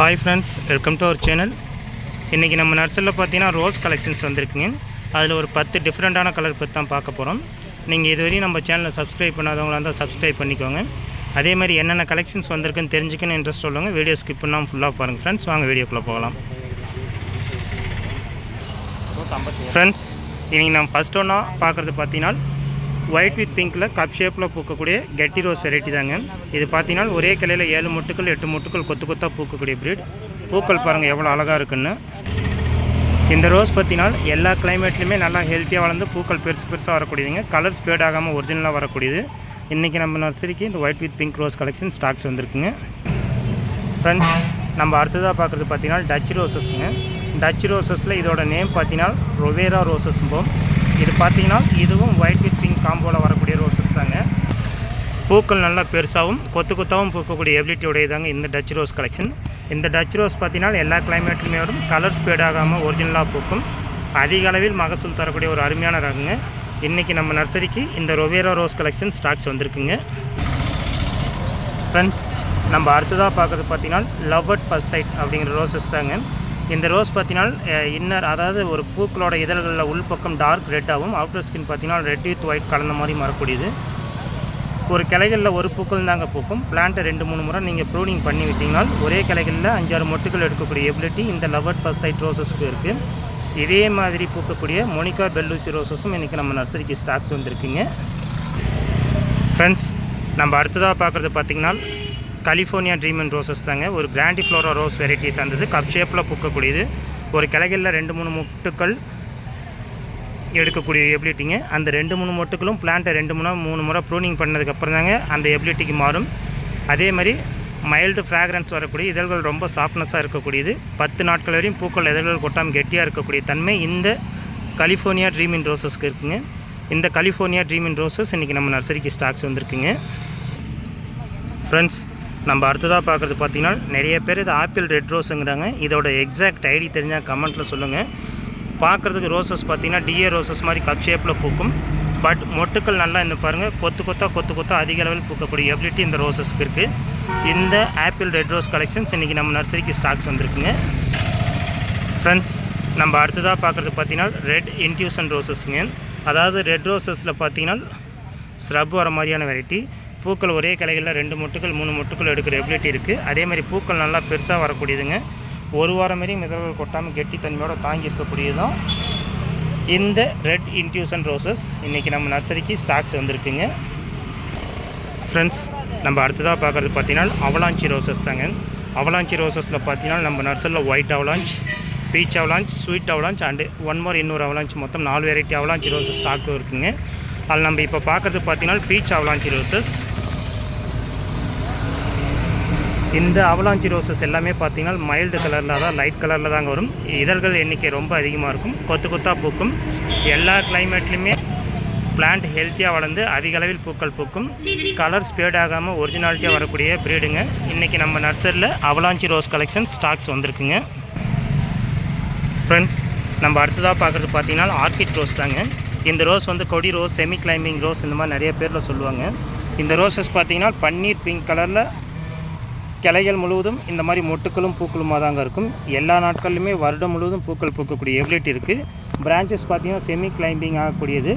Hi friends welcome to our channel இன்றைக்கி நம்ம நர்சரியில் பார்த்தீங்கன்னா ரோஸ் கலெக்ஷன்ஸ் வந்திருக்குங்க. அதில் ஒரு பத்து டிஃப்ரெண்ட்டான கலர் பற்றி தான் பார்க்க போகிறோம் நீங்கள் இதுவரையும் நம்ம சேனலை சப்ஸ்கிரைப் பண்ணாதவங்களா இருந்தால் சப்ஸ்கிரைப் பண்ணிக்கோங்க. அதே மாதிரி என்னென்ன கலெக்ஷன்ஸ் வந்திருக்குன்னு தெரிஞ்சுக்கணும் இன்ட்ரெஸ்ட் உள்ளவங்க வீடியோ ஸ்கிப் பண்ணாமல் ஃபுல்லாக பாருங்கள் ஃப்ரெண்ட்ஸ் வாங்க வீடியோக்குள்ளே போகலாம். ஃப்ரெண்ட்ஸ் இன்றைக்கி நம்ம ஃபஸ்ட் ஒன்றா பார்க்குறது பார்த்தீங்கன்னா ஒயிட் வித் பிங்க்கில் கப் ஷேப்பில் பூக்கக்கூடிய கெட்டி ரோஸ் வெரைட்டி தாங்க. இது பார்த்தீங்கன்னா ஒரே கிளையில் ஏழு முட்டுக்கள் எட்டு முட்டுக்கள் கொத்து கொத்தாக பூக்கக்கூடிய ப்ரீட் பூக்கள் பாருங்கள் எவ்வளோ அழகாக இருக்குன்னு. இந்த ரோஸ் பார்த்தீங்கன்னா எல்லா கிளைமேட்லையுமே நல்லா ஹெல்த்தியாக வளர்ந்து பூக்கள் பெருசு பெருசாக வரக்கூடியதுங்க. கலர் ஸ்பேட் ஆகாமல் ஒரிஜினலாக வரக்கூடியது. இன்றைக்கி நம்ம நர்சரிக்கு இந்த white with pink rose collection stocks வந்திருக்குங்க. ஃப்ரெண்ட்ஸ் நம்ம அடுத்ததாக பார்க்குறது பார்த்தீங்கன்னா டச் ரோசஸ்ங்க டச் ரோசஸில் இதோட நேம் பார்த்தீங்கன்னா ரொவேரா ரோசஸ்ம்போம் இது பார்த்தீங்கன்னா இதுவும் ஒயிட் வித் பிங்க் காம்போவில் வரக்கூடிய ரோசஸ் தாங்க. பூக்கள் நல்லா பெருசாகவும் கொத்து கொத்தாகவும் பூக்கக்கூடிய எபிலிட்டி உடையதாங்க இந்த டச் ரோஸ் கலெக்ஷன் இந்த டச் ரோஸ் பார்த்தீங்கன்னா எல்லா கிளைமேட்லையுமே வரும். கலர் ஸ்பேட் ஆகாமல் ஒரிஜினலாக பூக்கும். அதிக அளவில் மகசூல் தரக்கூடிய ஒரு அருமையான ரகங்க. இன்றைக்கி நம்ம நர்சரிக்கு இந்த ரொவேரா ரோஸ் கலெக்ஷன் ஸ்டாக்ஸ் வந்திருக்குங்க. ஃப்ரெண்ட்ஸ் நம்ம அடுத்ததாக பார்க்குறது பார்த்தீங்கன்னா லவ் அட் ஃபர்ஸ்ட் சைட் அப்படிங்கிற ரோசஸ் தாங்க. இந்த ரோஸ் பார்த்தீங்கன்னா இன்னர் அதாவது ஒரு பூக்களோட இதழ்களில் உள்பக்கம் டார்க் ரெட்டாகவும் அவுட்டர் ஸ்கின் பார்த்தீங்கன்னா ரெட் வித் ஒயிட் கலந்த மாதிரி வரக்கூடியது ஒரு கிளைகளில் ஒரு பூக்கள் தாங்க பூக்கும். பிளான்ட்டை ரெண்டு மூணு முறை நீங்கள் ப்ரூனிங் பண்ணி விட்டீங்கன்னா ஒரே கிளைகளில் அஞ்சாறு மொட்டுகள் எடுக்கக்கூடிய எபிலிட்டி இந்த லவ் ஃபர்ஸ்ட் சைட் ரோசஸ்க்கு இருக்குது இதே மாதிரி பூக்கக்கூடிய மோனிகா பெல்லூசி ரோசஸும் இன்றைக்கி நம்ம நர்சரிக்கு ஸ்டாக்ஸ் வந்திருக்குங்க. ஃப்ரெண்ட்ஸ் நம்ம அடுத்ததாக பார்க்குறது பார்த்திங்கன்னா கலிஃபோர்னியா ட்ரீமன் ரோசஸ் தாங்க. ஒரு கிராண்டி ஃப்ளோரா ரோஸ் வெரைட்டிஸ் இருந்தது கப் ஷேப்பில் பூக்கக்கூடியது. ஒரு கிளைகளில் ரெண்டு மூணு முட்டுக்கள் எடுக்கக்கூடிய எபிலிட்டிங்க. அந்த ரெண்டு மூணு மொட்டுக்களும் பிளான்ட்டை ரெண்டு மூணு மூணு முறை ப்ரூனிங் பண்ணதுக்கப்புறம் தாங்க அந்த எபிலிட்டிக்கு மாறும். அதே மாதிரி மைல்டு ஃப்ராக்ரன்ஸ் வரக்கூடிய இதழ்கள் ரொம்ப சாஃப்ட்னஸாக இருக்கக்கூடியது. பத்து நாட்கள் வரையும் பூக்கள் இதழ்கள் கொட்டாமல் கெட்டியாக இருக்கக்கூடிய தன்மை இந்த கலிஃபோர்னியா ட்ரீமின் ரோசஸ்க்கு இருக்குங்க. இந்த கலிஃபோர்னியா ட்ரீமின் ரோசஸ் இன்றைக்கி நம்ம நர்சரிக்கு ஸ்டாக்ஸ் வந்திருக்குங்க. ஃப்ரெண்ட்ஸ் நம்ம அடுத்ததாக பார்க்குறது பார்த்தீங்கன்னா நிறைய பேர் இது ஆப்பிள் ரெட் ரோஸுங்கிறாங்க. இதோட எக்ஸாக்ட் ஐடி தெரிஞ்சால் கமெண்ட்டில் சொல்லுங்கள் பார்க்குறதுக்கு ரோசஸ் பார்த்தீங்கன்னா டிஏ ரோசஸ் மாதிரி கப் ஷேப்பில் பூக்கும். பட் மொட்டுக்கள் நல்லா இந்த பாருங்கள் கொத்து கொத்தா கொத்து கொத்தா அதிக அளவில் பூக்கக்கூடிய எபிலிட்டி இந்த ரோசஸ்க்கு இருக்குது இந்த ஆப்பிள் ரெட் ரோஸ் கலெக்ஷன்ஸ் இன்றைக்கி நம்ம நர்சரிக்கு ஸ்டாக்ஸ் வந்திருக்குங்க. ஃப்ரெண்ட்ஸ் நம்ம அடுத்ததாக பார்க்குறது பார்த்தீங்கன்னா ரெட் இன்டியூசன் ரோசஸ்ங்க அதாவது ரெட் ரோசஸில் பார்த்தீங்கன்னா ஸ்ரப் வர மாதிரியான வெரைட்டி பூக்கள் ஒரே கிளைகளில் ரெண்டு மொட்டுக்கள் மூணு மொட்டுக்கள் எடுக்கிற எபிலிட்டி இருக்குது அதே மாதிரி பூக்கள் நல்லா பெருசாக வரக்கூடியதுங்க. ஒரு வாரம் மாரி மிதழ்கள் கொட்டாமல் கெட்டித்தன்மையோடு தாங்கி இருக்கக்கூடியதும் இந்த ரெட் இன்ட்யூசன் ரோசஸ் இன்றைக்கி நம்ம நர்சரிக்கு ஸ்டாக்ஸ் வந்திருக்குங்க. ஃப்ரெண்ட்ஸ் நம்ம அடுத்ததாக பார்க்குறது பார்த்தீங்கன்னா அவலாஞ்சி ரோசஸ் தாங்க. அவலாஞ்சி ரோசஸில் பார்த்தீங்கன்னா நம்ம நர்சரியில் white avalanche peach avalanche sweet avalanche and one more இன்னொரு அவலாஞ்ச் மொத்தம் நாலு வெரைட்டி அவலாஞ்சி ரோசஸ் ஸ்டாக்கும் இருக்குங்க. அதில் நம்ம இப்போ பார்க்குறது பார்த்தீங்கன்னா பீச் அவலாஞ்சி ரோசஸ் இந்த அவலாஞ்சி ரோசஸ் எல்லாமே பார்த்தீங்கன்னா மைல்டு கலரில் தான் லைட் கலரில் தாங்க வரும். இதழ்கள் எண்ணிக்கை ரொம்ப அதிகமாக இருக்கும். கொத்து கொத்தாக பூக்கும். எல்லா கிளைமேட்லேயுமே பிளான்ட் ஹெல்த்தியாக வளர்ந்து அதிக அளவில் பூக்கள் பூக்கும். கலர் ஸ்பேட் ஆகாமல் ஒரிஜினாலிட்டியாக வரக்கூடிய ப்ரீடுங்க இன்றைக்கி நம்ம நர்சரியில் அவலாஞ்சி ரோஸ் கலெக்ஷன் ஸ்டாக்ஸ் வந்திருக்குங்க. ஃப்ரெண்ட்ஸ் நம்ம அடுத்ததாக பார்க்குறது பார்த்தீங்கன்னா ஆர்கிட் ரோஸ் தாங்க. இந்த ரோஸ் வந்து கொடி ரோஸ் செமி கிளைம்பிங் ரோஸ் இந்த மாதிரி நிறைய பேரில் சொல்லுவாங்க. இந்த ரோசஸ் பார்த்தீங்கன்னா பன்னீர் பிங்க் கலரில் கிளைகள் முழுவதும் இந்த மாதிரி மொட்டுக்களும் பூக்களுமாக தாங்க இருக்கும். எல்லா நாட்கள்லையுமே வருடம் முழுவதும் பூக்கள் பூக்கக்கூடிய எபிலிட்டி இருக்குது பிரான்ச்சஸ் பார்த்தீங்கன்னா செமி கிளைம்பிங் ஆகக்கூடியது.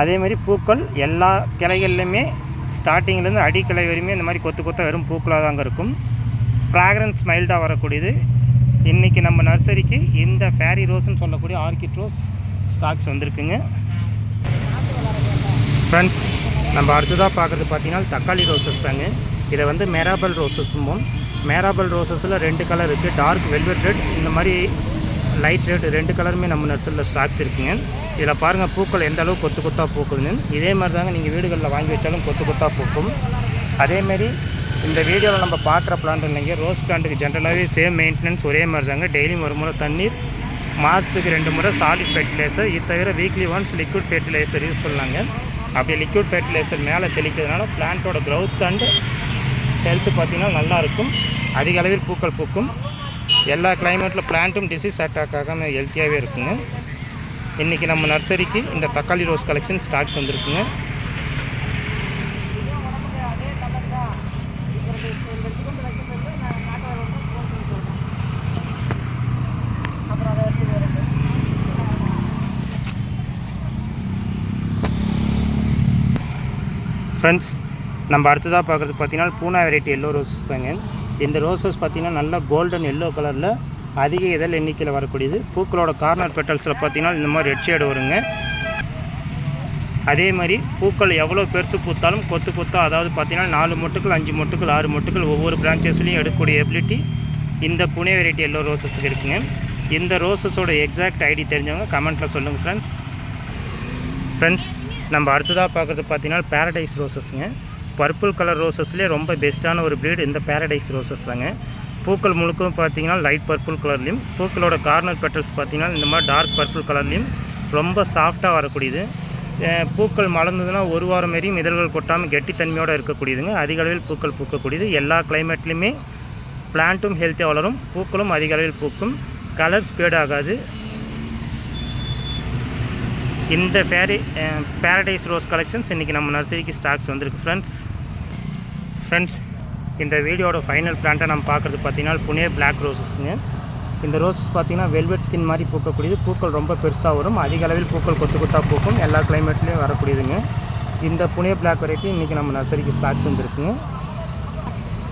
அதே மாதிரி பூக்கள் எல்லா கிளைகள்லையுமே ஸ்டார்டிங்லேருந்து அடிக்கிளை வரையுமே இந்த மாதிரி கொத்து கொத்த வெறும் பூக்களாக தாங்க இருக்கும். ஃப்ராக்ரன்ஸ் மைல்டாக வரக்கூடியது. இன்றைக்கி நம்ம நர்சரிக்கு இந்த ஃபேரி ரோஸ்ன்னு சொல்லக்கூடிய ஆர்கிட் ரோஸ் ஸ்டாக்ஸ் வந்திருக்குங்க. ஃப்ரெண்ட்ஸ் நம்ம அடுத்ததாக பார்க்குறது பார்த்தீங்கன்னா தக்காளி ரோசஸ் தாங்க. இதை வந்து மேராபல் ரோசஸும்போம் மேராபல் ரோசஸில் ரெண்டு கலர் இருக்குது டார்க் வெல்வெட் ரெட் இந்த மாதிரி லைட் ரெட் ரெண்டு கலருமே நம்ம நர்சரியில் ஸ்டாக்ஸ் இருக்குங்க. இதில் பாருங்கள் பூக்கள் எந்த அளவுக்கு கொத்து கொத்தாக பூக்குதுன்னு. இதே மாதிரி தாங்க நீங்கள் வீடுகளில் வாங்கி வச்சாலும் கொத்து கொத்தாக பூக்கும். அதேமாரி இந்த வீடியோவில் நம்ம பார்க்குற பிளான்ட் இல்லைங்க ரோஸ் பிளான்ட்டுக்கு ஜென்ரலாகவே சேம் மெயின்டெனன்ஸ் ஒரே மாதிரி தாங்க. டெய்லியும் ஒரு முறை தண்ணீர் மாதத்துக்கு ரெண்டு முறை சாலிட் ஃபெர்டிலைசர் இது தவிர weekly once liquid fertiliser use பண்ணலாங்க. அப்படி லிக்விட் ஃபெர்டிலைசர் மேலே தெளிக்கிறதுனால பிளான்ட்டோட க்ரௌத் அண்டு ஹெல்த்து பார்த்திங்கன்னா நல்லாயிருக்கும். அதிக அளவில் பூக்கள் பூக்கும். எல்லா கிளைமேட்டில் பிளான்ட்டும் டிசீஸ் அட்டாக் ஆகாமல் ஹெல்த்தியாகவே இருக்குங்க. இன்றைக்கி நம்ம நர்சரிக்கு இந்த தக்காளி ரோஸ் கலெக்ஷன் ஸ்டாக்ஸ் வந்துருக்குங்க. ஃப்ரெண்ட்ஸ் நம்ம அடுத்ததாக பார்க்குறது பார்த்தீங்கன்னா பூனா வெரைட்டி எல்லோ ரோசஸ் தாங்க. இந்த ரோசஸ் பார்த்தீங்கன்னா நல்லா கோல்டன் எல்லோ கலரில் அதிக இதழ் எண்ணிக்கையில் வரக்கூடியது. பூக்களோட கார்னர் பெட்டல்ஸில் பார்த்தீங்கன்னா இந்த மாதிரி ரெட் ஷேடு வருங்க. அதே மாதிரி பூக்கள் எவ்வளோ பெருசு பூத்தாலும் கொத்து கொத்தா அதாவது பார்த்தீங்கன்னா நாலு மொட்டுக்கள் அஞ்சு மொட்டுக்கள் ஆறு மொட்டுக்கள் ஒவ்வொரு பிரான்ச்சஸ்லையும் எடுக்கக்கூடிய எபிலிட்டி இந்த புனே வெரைட்டி எல்லோ ரோசஸுக்கு இருக்குங்க. இந்த ரோசஸோட எக்ஸாக்ட் ஐடி தெரிஞ்சவங்க கமெண்ட்டில் சொல்லுங்கள் ஃப்ரெண்ட்ஸ் ஃப்ரெண்ட்ஸ் நம்ம அடுத்ததாக பார்க்குறது பார்த்திங்கன்னா பேரடைஸ் ரோசஸுங்க பர்பிள் கலர் ரோசஸ்லேயே ரொம்ப பெஸ்ட்டான ஒரு ப்ரீடு இந்த பேரடைஸ் ரோசஸ் தாங்க. பூக்கள் முழுக்கவும் பார்த்தீங்கன்னா லைட் பர்பிள் கலர்லேயும் பூக்களோட கார்னர் பெட்டல்ஸ் பார்த்தீங்கன்னா இந்த மாதிரி டார்க் பர்பிள் கலர்லேயும் ரொம்ப சாஃப்டாக வரக்கூடியது. பூக்கள் மலர்ந்ததுன்னா ஒரு வாரம் மாரியும் இதழ்கள் கொட்டாமல் கெட்டித்தன்மையோடு இருக்கக்கூடியதுங்க. அதிக அளவில் பூக்கள் பூக்கக்கூடியது. எல்லா கிளைமேட்லேயுமே பிளான்ட்டும் ஹெல்த்தியாக வளரும். பூக்களும் அதிக அளவில் பூக்கும். கலர் ஸ்பேட் ஆகாது. இந்த ஃபேரி பேரடைஸ் ரோஸ் கலெக்ஷன்ஸ் இன்றைக்கி நம்ம நர்சரிக்கு ஸ்டாக்ஸ் வந்திருக்கு ஃப்ரெண்ட்ஸ் ஃப்ரெண்ட்ஸ் இந்த வீடியோட ஃபைனல் பிளான்ட்டை நம்ம பார்க்குறது பார்த்தீங்கன்னா புனே பிளாக் ரோஸஸ்ங்க இந்த ரோஸஸ் பார்த்தீங்கன்னா வெல்வெட் ஸ்கின் மாதிரி பூக்கக்கூடியது. பூக்கள் ரொம்ப பெருசாக வரும். அதிக அளவில் பூக்கள் கொத்து கொத்தாக பூக்கும். எல்லா கிளைமேட்லேயும் வரக்கூடியதுங்க. இந்த புனே பிளாக் வெரைட்டி இன்றைக்கி நம்ம நர்சரிக்கு ஸ்டாக்ஸ் வந்துருக்குங்க.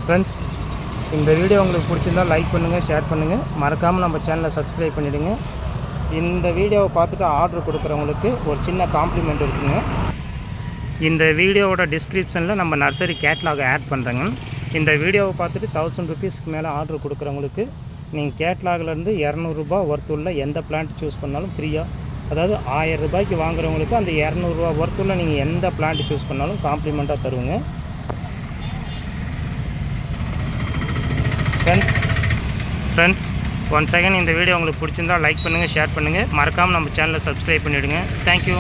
ஃப்ரெண்ட்ஸ் இந்த வீடியோ உங்களுக்கு பிடிச்சிருந்தால் லைக் பண்ணுங்கள் ஷேர் பண்ணுங்கள் மறக்காமல் நம்ம சேனலை சப்ஸ்கிரைப் பண்ணிவிடுங்க இந்த வீடியோவை பார்த்துட்டு ஆர்டர் கொடுக்குறவங்களுக்கு ஒரு சின்ன காம்ப்ளிமெண்ட் இருக்குங்க. இந்த வீடியோவோட டிஸ்கிரிப்ஷனில் நம்ம நர்சரி கேட்லாக் ஆட் பண்ணுறேங்க இந்த வீடியோவை பார்த்துட்டு தௌசண்ட் ருபீஸ்க்கு மேலே ஆர்டர் கொடுக்குறவங்களுக்கு நீங்கள் கேட்லாக்லேருந்து இரநூறுபா ஒர்த்துள்ள எந்த பிளான்ட் சூஸ் பண்ணாலும் ஃப்ரீயாக அதாவது ஆயிரம் ரூபாய்க்கு வாங்குறவங்களுக்கு அந்த இரநூறுவா ஒர்த்துள்ள நீங்கள் எந்த பிளான்ட் சூஸ் பண்ணாலும் காம்ப்ளிமெண்ட்டாக தருவோங்க. ஃப்ரெண்ட்ஸ் ஃப்ரெண்ட்ஸ் ஒன் செகண்ட் இந்த வீடியோ உங்களுக்கு பிடிச்சிருந்தா லைக் பண்ணுங்கள் ஷேர் பண்ணுங்கள் மறக்காமல் நம்ம சேனலை சப்ஸ்கிரைப் பண்ணிவிடுங்க தேங்க்யூ